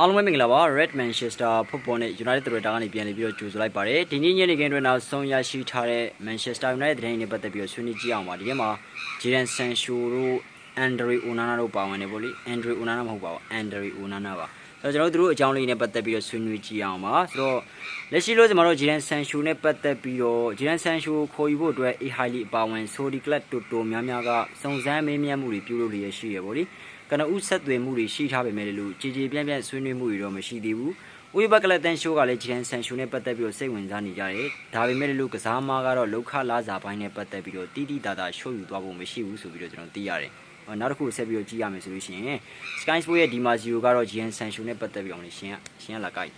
အားလုံးပဲမင်္ဂလာပါ Red Manchester Football နဲ့ United တို့ကနေပြန်လည်ပြီးတော့ကြိုဆိုလိုက်ပါတယ်ဒီနေ့ညနေခင်းတွင်နောက်ဆုံးရရှိထားတဲ့ Manchester United သတင်းတွေနဲ့ပတ်သက်ပြီးတော့ဆွေးနွေးကြည့်အောင်ပါဒီထဲမှာ Jadon Sancho တို့ Andre Onana တို့ပါဝင်နေပေါ့လေ Andre Onana မဟုတ်ပါဘူး Andre Onana ပါဆိုတော့ကျွန်တော်တို့အကြောင်းလေးနဲ့ပတ်သက်ပြီးတော့ဆွေးနွေးကြည့်အောင်ပါဆိုတော့လက်ရှိလို့ကျွန်တော်တို့ Jadon Sancho နဲ့ပတ်သက်ပြီးတော့ Jadon Sancho ကိုခေါ်ယူဖို့အတွက် A Highly အပါဝင် Saudi Club တော်တော်များများကစုံစမ်းမေးမြန်းမှုတွေပြုလုပ်လျက်ရှိရပေါ့လေ ကနဦးဆက်သွယ်မှုတွေရှိထားပေမဲ့လို့ကြည်ကြည်ပြန့်ပြန့်ဆွေးနွေးမှုတွေတော့မရှိသေးဘူး။ဥယဘကလတန်ရှိုးကလည်းဂျန်ဆန်ရှိုးနဲ့ပတ်သက်ပြီးတော့စိတ်ဝင်စားနေကြတယ်။ဒါပေမဲ့လို့ကစားမားကတော့လောက်ခလာစာပိုင်းနဲ့ပတ်သက်ပြီးတော့တီးတီးတာတာရှို့ယူသွားဖို့မရှိဘူးဆိုပြီးတော့ကျွန်တော်သိရတယ်။ဟောနောက်တစ်ခုဆက်ပြီးတော့ကြည့်ရမယ်ဆိုလို့ရှိရင် Sky Sport ရဲ့ဒီမာဂျီယိုကတော့ဂျန်ဆန်ရှိုးနဲ့ပတ်သက်ပြီးအောင်လေရှင်ကရှင်ကလာကြိုက်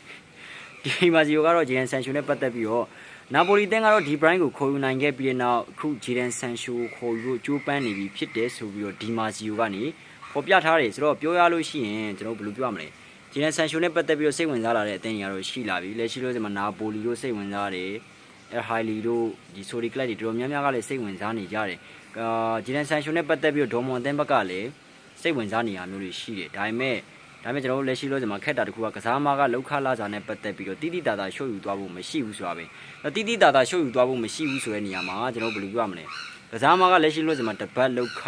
ဒီမာဂျီယိုကတော့ဂျန်ဆန်ရှိုးနဲ့ပတ်သက်ပြီးတော့နာပိုလီတင်းကတော့ဒီဘရိုင်းကိုခေါ်ယူနိုင်ခဲ့ပြီးတဲ့နောက်အခုဂျီဒန်ဆန်ရှိုးကိုခေါ်ယူဖို့ကြိုးပမ်းနေပြီဖြစ်တယ်ဆိုပြီးတော့ဒီမာဂျီယိုကနေ ပေါ်ပြထားတယ်ဆိုတော့ပြောရလို့ရှိရင်ကျွန်တော်ဘယ်လိုပြောရမလဲဂျီနန်ဆန်ရှိုနဲ့ပတ်သက်ပြီးတော့စိတ်ဝင်စားလာတဲ့အသင်းတွေကတော့ရှိလာပြီလက်ရှိလို့ဒီမှာနာပိုလီတို့စိတ်ဝင်စားတယ်အဲဟိုင်လီတို့ဒီဆိုဒီကလပ်တွေတော်တော်များများကလည်းစိတ်ဝင်စားနေကြတယ်အာဂျီနန်ဆန်ရှိုနဲ့ပတ်သက်ပြီးတော့ဒေါ်မွန်အသင်းဘက်ကလည်းစိတ်ဝင်စားနေရမျိုးတွေရှိတယ်ဒါပေမဲ့ဒါပေမဲ့ကျွန်တော်တို့လက်ရှိလို့ဒီမှာခက်တာတခုကကစားမကလောက်ခလာစာနဲ့ပတ်သက်ပြီးတော့တိတိတာတာရှုပ်ယူသွားဖို့မရှိဘူးဆိုတာပဲတိတိတာတာရှုပ်ယူသွားဖို့မရှိဘူးဆိုတဲ့နေရာမှာကျွန်တော်ဘယ်လိုပြောရမလဲကစားမကလက်ရှိလို့ဒီမှာတပတ်လောက်ခ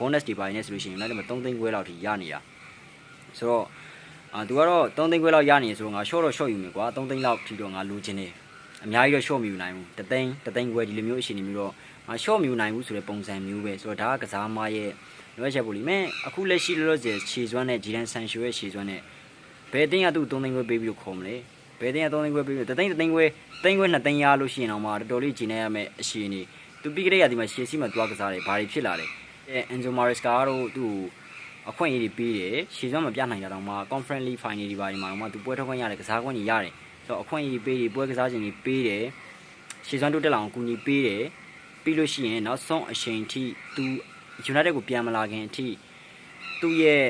bonus တွေပိုင်းနေဆိုလို့ရှိရင်လည်း3သိန်းခွဲလောက်ထိရနေတာဆိုတော့အာသူကတော့3သိန်းခွဲလောက်ရနေဆိုတော့ငါ short တော့ short ယူမယ်ကွာ3သိန်းလောက်ထိတော့ငါလိုချင်တယ်အများကြီးတော့ short မယူနိုင်ဘူးတသိန်းတသိန်းခွဲဒီလိုမျိုးအရှင်နေမျိုးတော့ငါ short မယူနိုင်ဘူးဆိုတဲ့ပုံစံမျိုးပဲဆိုတော့ဒါကကစားမရဲ့လွှဲချက်ပို့လိမ့်မယ်အခုလက်ရှိလောလောဆယ်ခြေစွမ်းနဲ့ဂျီဒန်ဆန်ရှိုရဲ့ခြေစွမ်းနဲ့ဘယ်တင်းကသူ့3သိန်းခွဲပေးပြီးတော့ခေါ်မလဲဘယ်တင်းက3သိန်းခွဲပေးပြီးတသိန်းတသိန်းခွဲသိန်းခွဲ2သိန်းရလို့ရှိရင်တော့မှတော်တော်လေးဂျင်းနေရမယ်အရှင်နေသူပြီးကြတဲ့ရဒီမှာရှေ့စီမှာတွားကစားတယ်ဘာတွေဖြစ်လာလဲ အန်ဂျိုမာရစ်ကာတို့သူ့အခွင့်အရေးတွေပေးတယ်ရှေ့စွမ်းမပြနိုင်ကြတော့မှ conference league final တွေပါတယ်မှာတော့မှသူပွဲထုတ်ခွင့်ရတယ်ကစားခွင့်တွေရတယ်ဆိုတော့အခွင့်အရေးပေးတယ်ပွဲကစားခြင်းတွေပေးတယ်ရှေ့စွမ်းတိုးတက်လာအောင်ကူညီပေးတယ်ပြီးလို့ရှိရင်နောက်ဆုံးအချိန်ထိသူ United ကိုပြန်မလာခင်အထိသူ့ရဲ့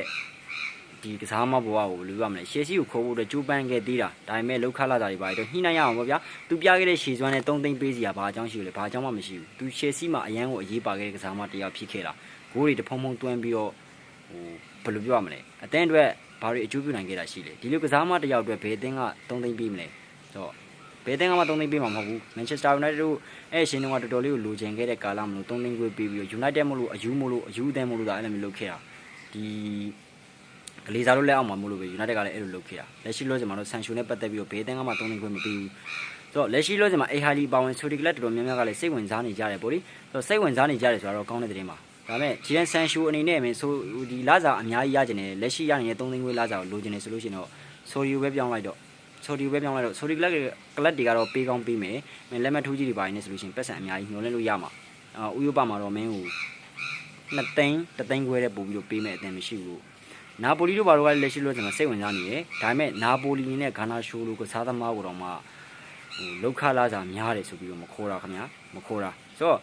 ဒီကစားမဘဝကိုဘယ်လိုပြောမလဲရှေ့စီကိုခိုးဖို့အတွက်ကြိုးပမ်းခဲ့သေးတာဒါပေမဲ့လောက်ခလာတာတွေပါတော့ညှိနှိုင်းရအောင်ပေါ့ဗျာသူပြခဲ့တဲ့ရှေ့စွမ်းနဲ့3သိန်းပေးစီရဘာအကြောင်းရှိလို့လဲဘာအကြောင်းမှမရှိဘူးသူရှေ့စီမှာအရန်ကိုအရေးပါခဲ့တဲ့ကစားမတရားဖြစ်ခဲ့တာဂိုးတွေတဖုံဖုံတွန်းပြီးတော့ဟိုဘယ်လိုပြောရမလဲအသင်းအတွက်ဘာတွေအကျိုးပြုနိုင်ခဲ့တာရှိလဲဒီလိုကစားမတယောက်အတွက်ဘယ်အသင်းက3သိန်းပေးမလဲဆိုတော့ဘယ်အသင်းကမှ3သိန်းပေးမှာမဟုတ်ဘူး Manchester United တို့အဲ့ရှင်တွေကတော်တော်လေးကိုလိုချင်ခဲ့တဲ့ကာလမလို့3သိန်းခွေပေးပြီးတော့ United မလို့အယူမလို့အယူအသင်းမလို့ဒါအဲ့လိုမျိုးလုပ်ခဲ့တာဒီ ကလေးစားလို့လက်အောက်မှာမလို့ပဲ United ကလည်းအဲ့လိုလုပ်ခဲ့တာလက်ရှိလို့ကျွန်တော်တို့ဆန်ရှူနဲ့ပတ်သက်ပြီးတော့ဘယ်အသင်းကမှ3သိန်းခွေမပေးဘူးဆိုတော့လက်ရှိလို့ကျွန်မအေဟာလီပါဝင်ဆိုဒီကလပ်တော်တော်များများကလည်းစိတ်ဝင်စားနေကြတယ်ပေါ့လေဆိုတော့စိတ်ဝင်စားနေကြတယ်ဆိုတော့ကောင်းတဲ့သတင်းပါဒါပေမဲ့ဂျီရန်ဆန်ရှူအနေနဲ့မင်းဆိုဒီလာစာအများကြီးရကျင်တယ်လက်ရှိရနေတဲ့3သိန်းခွေလာစာကိုလိုချင်တယ်ဆိုလို့ရှိရင်တော့ဆိုဒီကိုပဲပြောင်းလိုက်တော့ဆိုဒီပဲပြောင်းလိုက်တော့ဆိုဒီကလပ်ကလပ်တွေကတော့ပေးကောင်းပေးမယ်မင်းလက်မထိုးကြီးတွေပါနေဆိုလို့ရှိရင်ပတ်စံအများကြီးညှို့လဲလို့ရမှာအာဥယျပါမှာတော့မင်းကို2သိန်း3သိန်းခွဲတဲ့ပို့ပြီးတော့ပေးမယ်အတင်မရှိဘူး နာပိုလီတို့ဘာလို့ကလက်ရှိလို့ကျွန်တော်စိတ်ဝင်စားနေတယ်ဒါပေမဲ့နာပိုလီနဲ့ဂါနာရှိုးလို့ကစားသမားကိုတော့မှဟိုလောက်ခလာစာများတယ်ဆိုပြီးတော့မခေါ်တာခင်ဗျာမခေါ်တာဆိုတော့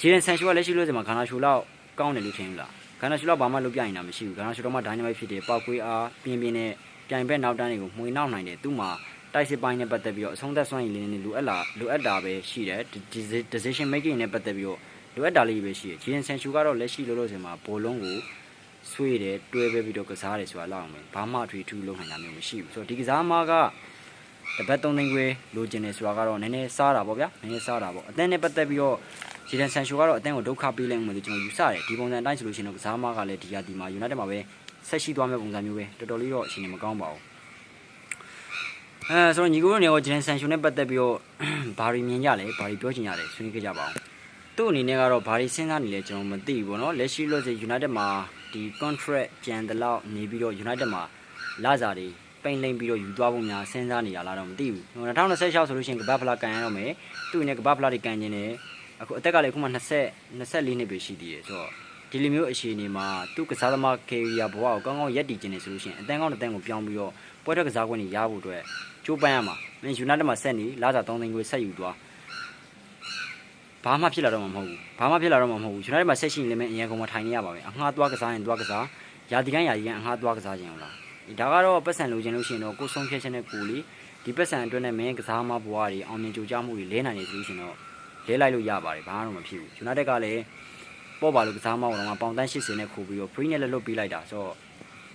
ဂျီရန်ဆန်ရှိုးကလက်ရှိလို့ကျွန်တော်ဂါနာရှိုးလောက်ကောင်းတယ်လို့ထင်ဘူးလားဂါနာရှိုးလောက်ဘာမှလုပ်ပြရင်တာမရှိဘူးဂါနာရှိုးတော့မှဒိုင်းနမိုက်ဖြစ်တယ်ပောက်ကွေးအားပြင်းပြင်းနဲ့ပြိုင်ဘက်နောက်တန်းတွေကိုမှွေနောက်နိုင်တယ်သူ့မှာတိုက်စစ်ပိုင်းနဲ့ပတ်သက်ပြီးတော့အဆုံးသက်စွမ်းရည်လေးနဲ့လိုအပ်လာလိုအပ်တာပဲရှိတယ် decision making နဲ့ပတ်သက်ပြီးတော့လိုအပ်တာလေးပဲရှိတယ်ဂျီယန်ဆန်ရှူကတော့လက်ရှိလို့လို့ဆိုမှာဘောလုံးကို ဆွေးတယ်တွဲပဲပြီးတော့ကစားတယ်ဆိုတာလောက်အောင်ပဲဘာမှအထွေထူးလုပ်နိုင်တာမျိုးမရှိဘူးဆိုတော့ဒီကစားမကတပတ်3သိန်းခွဲလိုချင်တယ်ဆိုတာကတော့နည်းနည်းစားတာပေါ့ဗျာနည်းနည်းစားတာပေါ့အသင်းနဲ့ပတ်သက်ပြီးတော့ဂျီဒန်ဆန်ရှူကတော့အသင်းကိုဒုက္ခပေးလိုက်မှလို့ကျွန်တော်ယူဆတယ်ဒီပုံစံအတိုင်းဆိုလို့ရှိရင်တော့ကစားမကလည်းဒီရာဒီမှာ United မှာပဲဆက်ရှိသွားမယ့်ပုံစံမျိုးပဲတော်တော်လေးတော့အရှင်နေမကောင်းပါဘူးအဲဆိုတော့ညီကိုတို့နေရောဂျန်ဆန်ရှူနဲ့ပတ်သက်ပြီးတော့ဘာတွေမြင်ကြလဲဘာတွေပြောချင်ကြလဲဆွေးနွေးကြကြပါအောင်သူ့အနေနဲ့ကတော့ဘာတွေစဉ်းစားနေလဲကျွန်တော်မသိဘူးပေါ့နော်လက်ရှိလို့ဆို United မှာ ဒီ contract ကြံတဲ့လောက်နေပြီးတော့ United မှာလာစားတွေပိန်လိမ့်ပြီးတော့ယူသွားဖို့များစဉ်းစားနေရလားတော့မသိဘူး2026ဆိုလို့ရှိရင်ကပတ်ဖလာကန်ရတော့မယ်သူ့အနေနဲ့ကပတ်ဖလာတွေကန်ခြင်းနဲ့အခုအသက်ကလည်းအခုမှ20 24နှစ်ပဲရှိသေးတယ်ဆိုတော့ဒီလိုမျိုးအခြေအနေမှာသူ့ကစားသမား career ဘဝကိုကောင်းကောင်းရပ်တည်ခြင်းနေဆိုလို့ရှိရင်အတန်းကောင်းတဲ့တန်းကိုပြောင်းပြီးတော့ပွဲထွက်ကစားခွင့်တွေရဖို့အတွက်ကြိုးပမ်းရမှာမင်း United မှာဆက်နေလာစား3သိန်းခွေဆက်ယူသွား ဘာမှဖြစ်လာတော့မှာမဟုတ်ဘူးဘာမှဖြစ်လာတော့မှာမဟုတ်ဘူး United မှာဆက်ရှိရင်လည်းမင်းအရင်ကောင်မထိုင်နေရပါပဲအငှားသွားကစားရင်သွားကစားယာဒီကန်ယာဒီကန်အငှားသွားကစားခြင်းဟုတ်လားဒါကတော့ပတ်စံလိုချင်လို့ရှိရင်တော့ကိုဆုံးဖြတ်ချက်နဲ့ကိုလီဒီပတ်စံအတွက်နဲ့မင်းကစားမဘွားတွေအောင်မြင်ကြိုးကြမှုတွေလဲနိုင်နေဆိုလို့ရှိရင်တော့လဲလိုက်လို့ရပါတယ်ဘာမှမဖြစ်ဘူး United ကလည်းပေါ့ပါလို့ကစားမအောင်တော့ပေါင်တန်း80နဲ့ခိုးပြီးတော့ free နဲ့လည်းလွတ်ပေးလိုက်တာဆိုတော့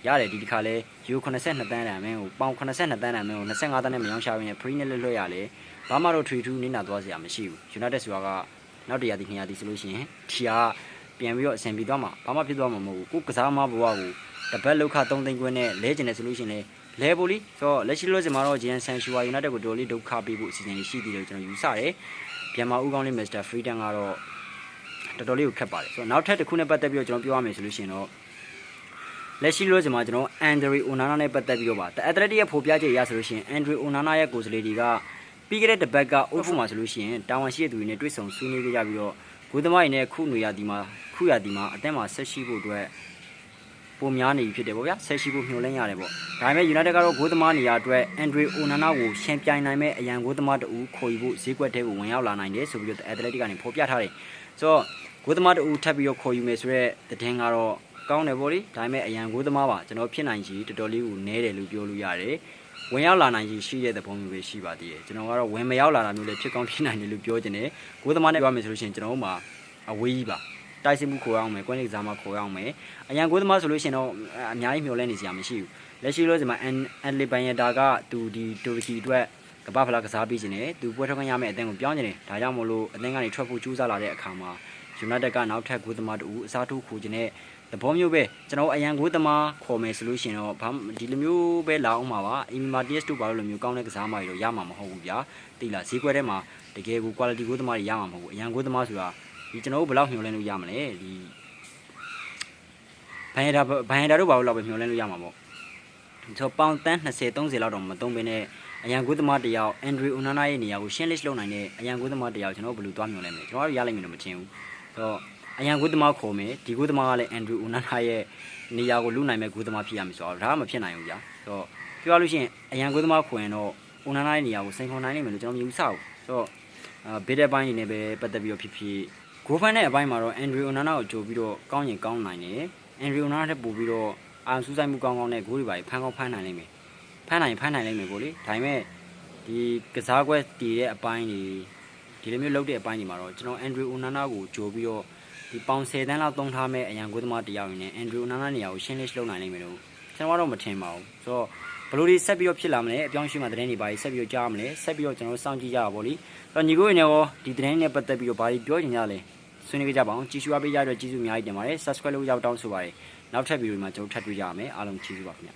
ရတယ်ဒီတစ်ခါလဲယူ82တန်းတန်မင်းကိုပေါင်82တန်းတန်မင်းကို25တန်းနဲ့မယောင်းရှာရင်းနဲ့ free နဲ့လွတ်လွတ်ရလေဘာမှတော့ထွေထူးနေတာသွားစရာမရှိဘူး United ဆိုတာကနောက်တရာဒီ200ဒီဆိုလို့ရှိရင်ဒီကပြန်ပြီးတော့အဆင်ပြေသွားမှာဘာမှဖြစ်သွားမှာမဟုတ်ဘူးကိုကစားမဘဝကိုတပတ်လောက်ခ3သိန်းခွင်းနဲ့လဲကျင်တယ်ဆိုလို့ရှိရင်လဲပိုလီဆိုတော့လက်ရှိလို့စင်မှာတော့ GN Sanshua United ကိုတော်လေးဒုက္ခပေးဖို့အစီအစဉ်ရှိသေးတယ်ကျွန်တော်ယူဆတယ်ပြန်မဦးကောင်းလေး Mr. Freedom ကတော့တော်တော်လေးကိုခက်ပါတယ်ဆိုတော့နောက်ထပ်တစ်ခုနဲ့ပတ်သက်ပြီးတော့ကျွန်တော်ပြောရမယ်ဆိုလို့ရှိရင်တော့ လက်ရှိလို့စင်မှာကျွန်တော်အန်ဒရီအိုနာနာနဲ့ပတ်သက်ပြီးတော့ပါအက်တလက်တစ်ရဲ့ဖော်ပြချက်အရဆိုလို့ရှိရင်အန်ဒရီအိုနာနာရဲ့ကိုယ်စားလှယ်တွေကပြီးခဲ့တဲ့တစ်ပတ်ကအုပ်ဖူမှာဆိုလို့ရှိရင်တာဝန်ရှိတဲ့သူတွေနဲ့တွေ့ဆုံဆွေးနွေးကြကြပြီးတော့ဂိုးသမားတွေနဲ့ခုနေရဒီမှာခုရဒီမှာအတက်မှာဆက်ရှိဖို့အတွက်ပုံများနေပြီဖြစ်တယ်ပေါ့ဗျာဆက်ရှိဖို့မျှော်လင့်ရတယ်ပေါ့ဒါပေမဲ့ United ကတော့ဂိုးသမားနေရာအတွက်အန်ဒရီအိုနာနာကိုရှန်ပြိုင်နိုင်မဲ့အရန်ဂိုးသမားတူခေါ်ယူဖို့ဈေးကွက်ထဲကိုဝင်ရောက်လာနိုင်တယ်ဆိုပြီးတော့အက်တလက်တစ်ကနေဖော်ပြထားတယ်ဆိုတော့ဂိုးသမားတူထပ်ပြီးတော့ခေါ်ယူမယ်ဆိုတော့တဲ့င်းကတော့ ကောင်းတယ်ပေါ့လေဒါပေမဲ့အရန်ဂိုးသမားပါကျွန်တော်ဖြစ်နိုင်ချီတော်တော်လေးကိုနဲတယ်လို့ပြောလို့ရတယ်ဝင်ရောက်လာနိုင်ရရှိတဲ့သဘောမျိုးပဲရှိပါသေးတယ်ကျွန်တော်ကတော့ဝင်မရောက်လာတာမျိုးလည်းဖြစ်ကောင်းဖြစ်နိုင်တယ်လို့ပြောချင်တယ်ဂိုးသမားနဲ့ပြောမယ်ဆိုလို့ရှိရင်ကျွန်တော်တို့မှာအဝေးကြီးပါတိုက်စစ်မှုခေါ်ရအောင်မယ်ကွင်းလိကစားမှာခေါ်ရအောင်မယ်အရန်ကိုသမားဆိုလို့ရှိရင်တော့အများကြီးမျှော်လင့်နေစရာမရှိဘူးလက်ရှိလို့ဒီမှာအန်အန်လီဘန်ယတာကသူဒီတူရကီအတွက်ကမ္ဘာဖလားကစားပြီးခြင်းနဲ့သူပွဲထွက်ခွင့်ရမယ့်အသင်းကိုပြောင်းနေတယ်ဒါကြောင့်မို့လို့အသင်းကနေထွက်ဖို့ကြိုးစားလာတဲ့အခါမှာ United ကနောက်ထပ်ကိုသမားတူအစားထိုးခိုခြင်းနဲ့ သဘောမျိုးပဲကျွန်တော်အရန်ကိုသမားခေါ်မယ်ဆိုလို့ရှိရင်တော့ဘာဒီလိုမျိုးပဲလာအောင်ပါပါအီမီမာတီယက်စ်တို့ဘာလို့လိုမျိုးကောင်းတဲ့ကစားမတွေတော့ရမှာမဟုတ်ဘူးဗျာတိလားဈေးကွက်ထဲမှာတကယ်ကို quality ကိုသမားတွေရမှာမဟုတ်ဘူးအရန်ကိုသမားဆိုတာဒီကျွန်တော်တို့ဘယ်လောက်မျှော်လင့်လို့ရမလဲဒီဘန်ရတာဘန်ရတာတို့ဘာလို့လောက်ပဲမျှော်လင့်လို့ရမှာပေါ့ဆိုပေါင်တန်း20 30လောက်တော့မသုံးဘဲနဲ့အရန်ကိုသမားတယောက်အန်ဒရီအိုနာနာရဲ့နေရာကိုရှင်းလစ်လုပ်နိုင်တဲ့အရန်ကိုသမားတယောက်ကျွန်တော်ဘယ်လိုသွားမျှော်လဲမလဲကျွန်တော်တို့ရလိုက်မယ်လို့မထင်ဘူးဆိုတော့ အရန်ကိုသမားခေါ်မယ်ဒီကိုသမားကလည်းအန်ဒရီအိုနာနာရဲ့နေရာကိုလူနိုင်မဲ့ကိုသမားဖြစ်ရမယ်ဆိုတော့ဒါကမဖြစ်နိုင်ဘူးကြာဆိုတော့ပြောရလို့ရှိရင်အရန်ကိုသမားခွင်တော့အိုနာနာရဲ့နေရာကိုစိန်ခေါ်နိုင်နိုင်မယ်လို့ကျွန်တော်မြင်ဆဘူးဆိုတော့အာဘေးတဲ့ပိုင်းနေနဲ့ပဲပတ်သက်ပြီးတော့ဖြစ်ဖြစ်ဂိုဖန်တဲ့အပိုင်းမှာတော့အန်ဒရီအိုနာနာကိုကြိုပြီးတော့ကောင်းရင်ကောင်းနိုင်တယ်အန်ဒရီအိုနာနာထက်ပိုပြီးတော့အာဆူဆိုင်မှုကောင်းကောင်းနဲ့ဂိုးတွေပါဖမ်းကောင်းဖမ်းနိုင်နိုင်မယ်ဖမ်းနိုင်ဖမ်းနိုင်နိုင်မယ်ကိုလေဒါပေမဲ့ဒီကစားကွက်တည်တဲ့အပိုင်းတွေဒီလိုမျိုးလုပ်တဲ့အပိုင်းတွေမှာတော့ကျွန်တော်အန်ဒရီအိုနာနာကိုကြိုပြီးတော့ ဒီပေါင်10တန်းလောက်သုံးထားမဲ့အရန်ကိုသမားတယောက်ရင်းနဲ့အန်ဒရီအိုနာနာနေရာကိုရှင်းလစ်လုပ်နိုင်နိုင်မယ်လို့ကျွန်တော်ကတော့မထင်ပါဘူးဆိုတော့ဘလို့ဒီဆက်ပြီးတော့ဖြစ်လာမလဲအပြောင်းအရွှေ့မှာသတင်းတွေပါဆက်ပြီးတော့ကြားမလဲဆက်ပြီးတော့ကျွန်တော်စောင့်ကြည့်ကြပါဗောလေအဲ့တော့ညီကိုရင်းရောဒီသတင်းနဲ့ပတ်သက်ပြီးတော့ဘာတွေပြောချင်ကြလဲဆွေးနွေးကြပါအောင်ကြည့်ရှုအားပေးကြတဲ့ကျေးဇူးအများကြီးတင်ပါတယ် subscribe လုပ်ကြတောင်းဆိုပါတယ်နောက်ထပ်ဗီဒီယိုမှာကျွန်တော်ထပ်တွေ့ကြရမယ်အားလုံးကျေးဇူးပါခင်ဗျ